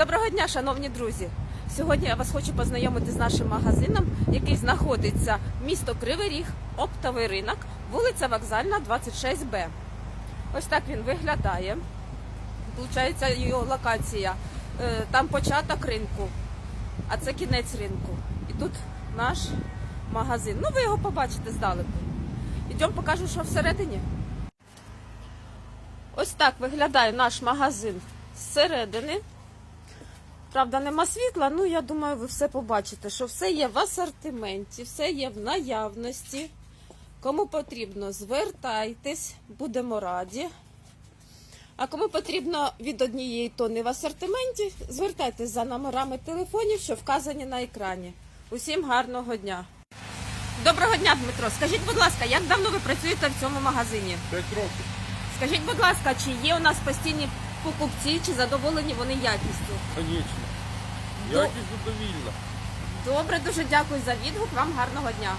Доброго дня, шановні друзі! Сьогодні я вас хочу познайомити з нашим магазином, який знаходиться місто Кривий Ріг, оптовий ринок, вулиця Вокзальна, 26Б. Ось так він виглядає. Получається його локація. Е, Там початок ринку, а це кінець ринку. І тут наш магазин. Ну, ви його побачите здалеку. Ідемо покажу, що всередині. Ось так виглядає наш магазин зсередини. Правда, нема світла, ну я думаю, ви все побачите, що все є в асортименті, все є в наявності. Кому потрібно, звертайтесь, будемо раді. А кому потрібно від однієї тонни в асортименті, звертайтесь за номерами телефонів, що вказані на екрані. Усім гарного дня. Доброго дня, Дмитро. Скажіть, будь ласка, як давно ви працюєте в цьому магазині? П'ять років. Скажіть, будь ласка, чи є у нас постійні покупці, чи задоволені вони якістю? Звісно. До- Якість задовільна. Добре, дуже дякую за відгук. Вам гарного дня.